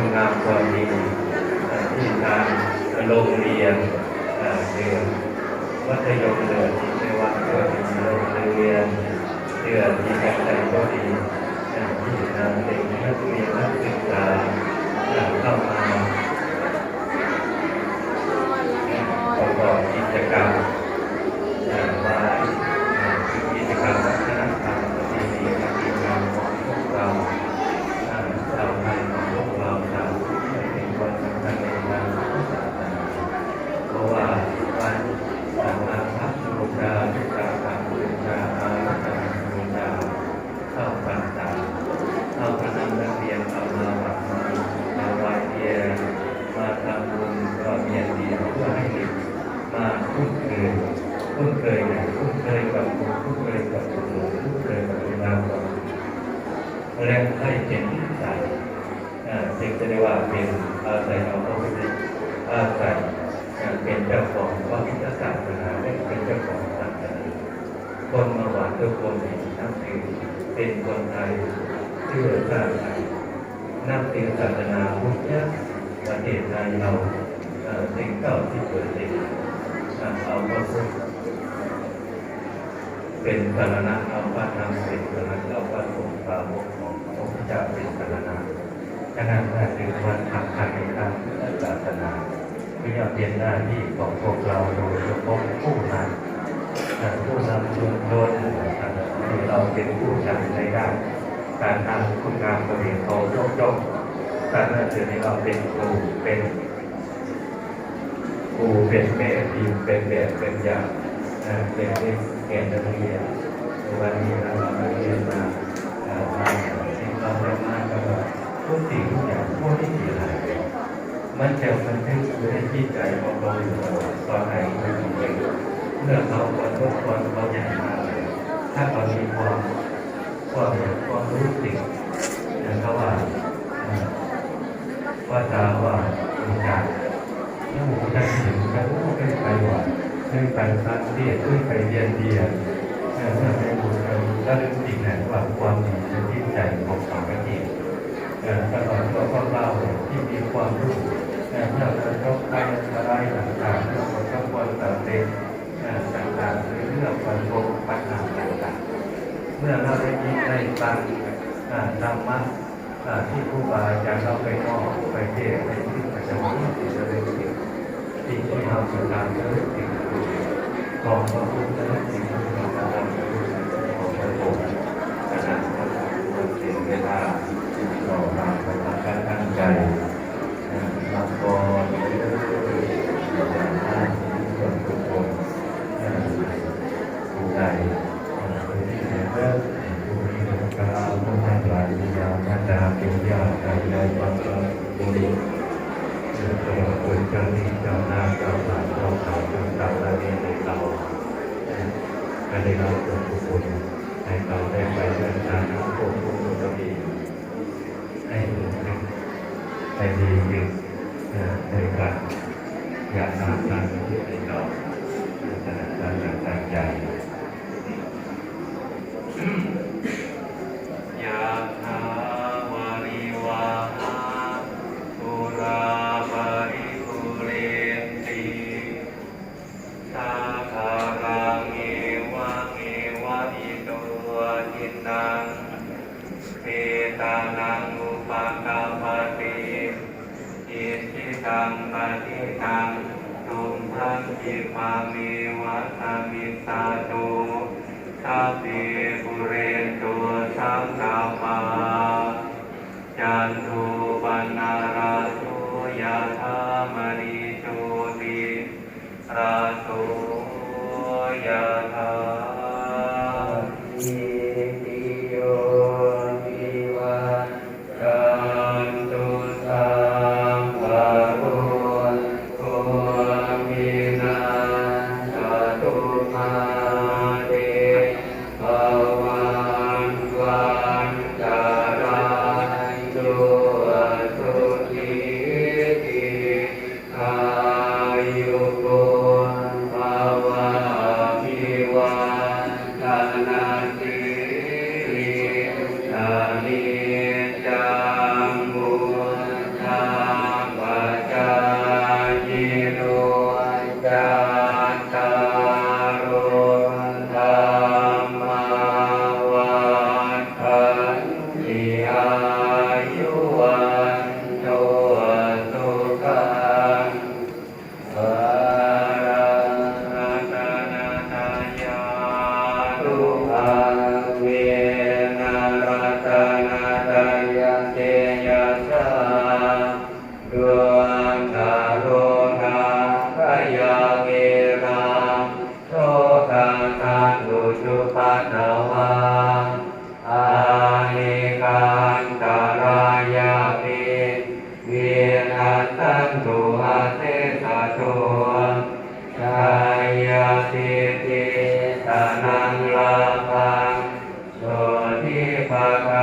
คุณงามความดีที่ทางโรงเรียนเรียนมัธยมเดือนที่เรียกว่าเดือนโรงเรียนเดือนที่ตั้งใจก็ดีที่นำเด็กนักเรียนนักศึกษาอ่าเข้ามาประกอบกิจกรรม เคยคุ้นเคยนะคุ้นเคยกับคุ้นเคยกับคุณคุ้นเคยกับเวลาของและให้เป็นนิสัยอ่าจึงจะได้ว่าเป็นอาศัยเอาพระพุทธอาศัยอ่เป็นเจ้าของพระพุทธศาสนาและเป็นเจ้าของศาสนาคนมาหวานทุกคนมีนับถือเป็นคนไทยเชื่อชาติไทยนับถือศาสนาพุทธประเทศไทยเราสิ่งเก้าที่เกิดเอ งอ่าเอาพระพุทธเป็นสารณะเอาพระธรรมเป็นสารณะเอาพระสงฆ์สาวกของพระพุทธเจ้าเป็นสารณะฉะนั้นถ้าถือวันสำคัญในทางพุทธศาสนาที่จะเป็นหน้าที่ของพวกเราโดยเฉพาะผู้นำอ่ผู้นำชุมชนที่เราเป็นผู้นำในด้านการทำคุณงามประเพณีเขายกย่องการนั้นถือเราเป็นครูเป็น ครูเป็นแม่ทีมเป็นแบบเป็นอย่างเป็นเด็กเก่งนักเรียนวันนี้เรามาเรียนมาอ่าทำสิ่งเราได้มากก็ทุกสิ่งทุกอย่างพวกที่ดีหายไปมันจะบันทึกไว้ในจิตใจของเราอยู่ตลอดตอนไหนไม่ต้องเองเมื่อเขาคนทุกคนเขาใหญ่มาเลยถ้าเขามีความความความรู้สึกนะครับว่าอ่าว่าตาว่าอุจจาระถ้าผมจะเห็นกันว่าเคยไปว่าเคยไปซักเรียนเคยไปเรียนเรียนถ้าไปดูกันก็เรื่องจริงนะว่าความดีในจิตใจของสามเณรตลอดตัวของเราที่มีความรู้เมื่อเราต้องไปอะไรต่างๆเรื่องของข้าวคนต่างเด็กต่างๆหรือเรื่องความโกปัญหาต่างๆเมื่อเราได้ยินได้ฟังธรรมะที่ครูบาอาจารย์เราไปมอบไปเทศน์ไปที่ประจำวันที่จะได้เกิด สิ่งที่เราจะทำจะได้เกิดของพระพุทธเจ้าสิ่งที่เราจะทำจะได้เกิดของพระองค์ขณะเราเสียเวลาต่อมาประการตั้งใจเราก็อย่างนั้นส่วนทุกคนผู้ใดผู้ที่เสียเลิกผู้ที่เลิกกล่าวผู้ทั้งหลายมียามาดาเป็นญาติใดใดบางคนบุรี เกิดตัวคนเจ้านี้เจ้าหน้าเจ้าหลาเจ้าเขาเจ้าตาละนี้ในเราก็ได้รับส่วนบุญให้เราได้ไปเดินทางทั้งพวกผู้บุญดีให้ดีให้ดีขึ้นในการอยากทำงานที่ในเรา สิตังปฏิตังตุมทังจิปามิวัตมิตาตุสัพเพปุเรนตุสังกาปาจันโทปนาราโสยะธามณิโชติราโสยะธา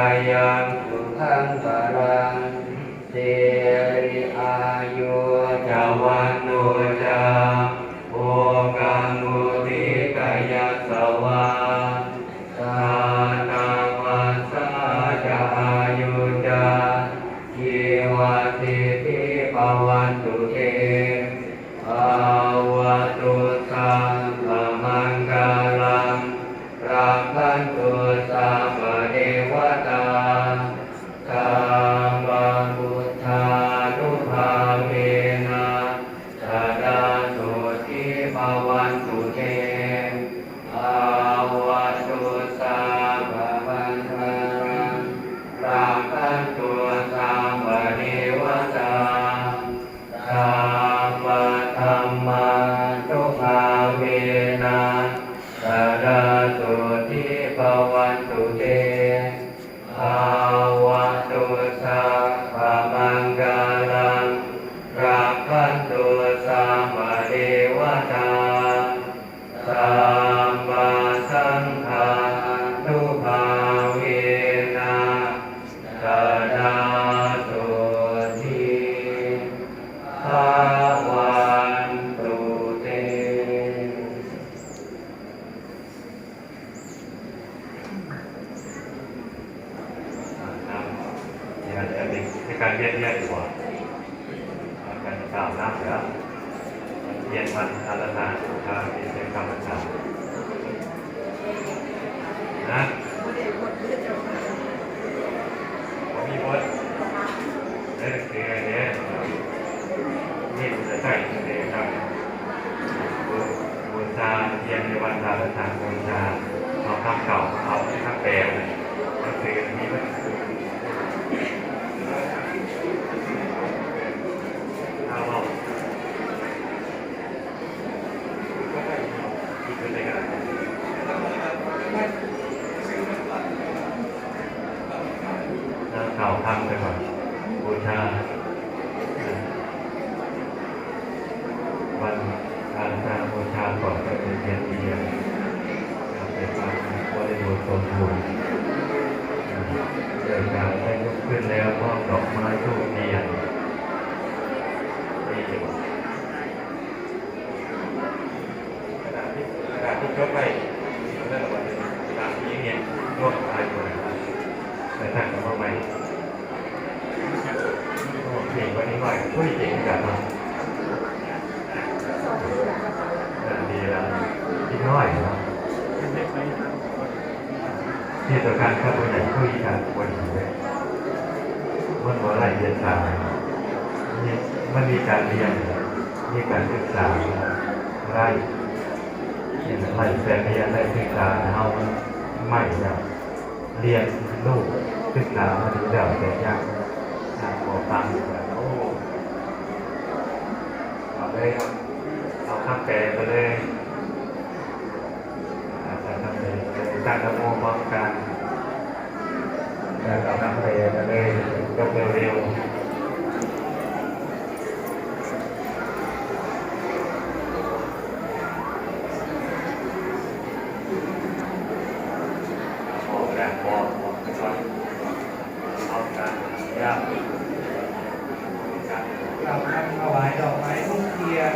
ายังสุขังปรังเต มาสังฆานุภาเวนะสดาตุทีภาวันตุเตในการเรียนเรียนดีกว่าการกล่าวน้ำเหลือเรียนวันอารณาสุภาเป็นเป็นคำประชา นะมีบทเนี่ยคือเนี่ยนี่จะใช่เลยครับบูชาเรียนในวันอารณาบูชาเอาทำเก่าเอาคำแปลก็คือนี้มันคือ เอาเอาอีกคนหนึ่งอะน้ำเก่าพังไปก่อนบูชา วันการชาบูชาก่อนก็เป็นเทียนเทียนเป็นความบริบูรณ์สมบูรณ์เดินการได้ยกขึ้นแล้วมอบดอกไม้ทูบเทียนนี่ยู่กระดที่กระดที่ยกไปเรื่องอะไรกระดาษที่เนี่ยยกไปอยู่นะครับแต่ถ้ากับว่าไม่โอ้เก่วันนี้หน่อยผู้เก่งกันนาะดีแล้วที่ น้อยเนาะที่ตัวการข้าตัวใหญ่ผู้อีการควรอยู่เลยมันว่าอะไรเรียนสายนี่มันมีการเรียน มีการศึกษาไร่เนี่ยไร่แต่เรียนไร่ศึกษาเฮาไม่แบบเรียนลูกศึกษามาดีแล้วแต่ยังอยากขอฟังแบบโอ้เอาเลยครับเอาข้ามแปลไปเลยเอาไปข้ามแปล ไปตั้งกระโมพร้อมกันแล้วเอาข้ามแปลไปเลยยกเร็วๆ ออกแบบออกออกก่อนเอาการยากการ กลับคำถวายดอกไม้ทุกเทียน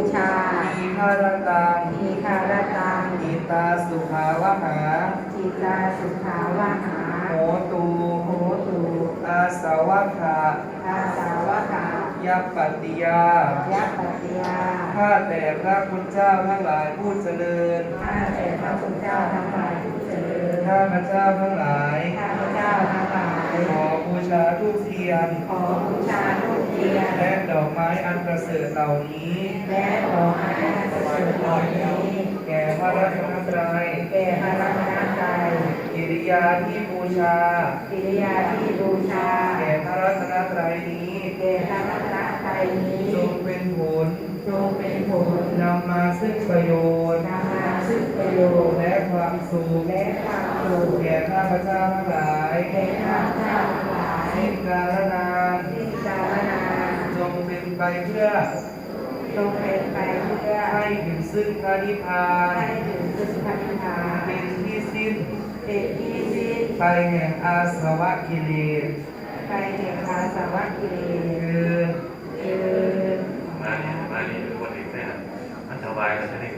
ชาอีคารตังทีคารตังอิตาสุภาวหาจิตาสุขาวะหาโหตูโหตุอาสาวะคะอาสาวกายัปปติยายัปติยาข้าแต่พระคุณเจ้าทั้งหลายผู้เจริญข้าแต่พระคุณเจ้าทั้งหลายผู้เจริญข้าพระเจ้าทั้งหลายข้าพเจ้าทั้งหลาย ขอบูชาทูปเทียน ขอบูชาทุกเทียน และดอกไม้อันประเสริฐเหล่านี้ และขอให้อันประเสริฐเหล่านี้ แก่พระรัตนตรัยแก่พระรัตนตรัยกิริยาที่บูชา กิริยาที่บูชา แก่พระรัตนตรัยนี้ แก่พระรัตนตรัยนี้จงเป็นผล จงเป็นผลนำมาซึ่งประโยชน์นำมาซึ่งประโยชน์และความสุขและความสุขแก่ข้าพเจ้าทั้งหลายแก่ข้าพเจ้าทั้งหลายสิกาลนานสิ้กาลนานจงเป็นไปเพื่อจงเป็นไปเพื่อให้ถึงซึ่งพระนิพพานให้ถึงซึ่งพระนิพพานเป็นที่สิ้นเป็นที่สิ้นไปแห่งอาสวะกิเลสไปแห่งอาสวะกิเลสคือคือ มาเนี่ยมาเนี่ยคนอีกแน่อันถวายก็จะได้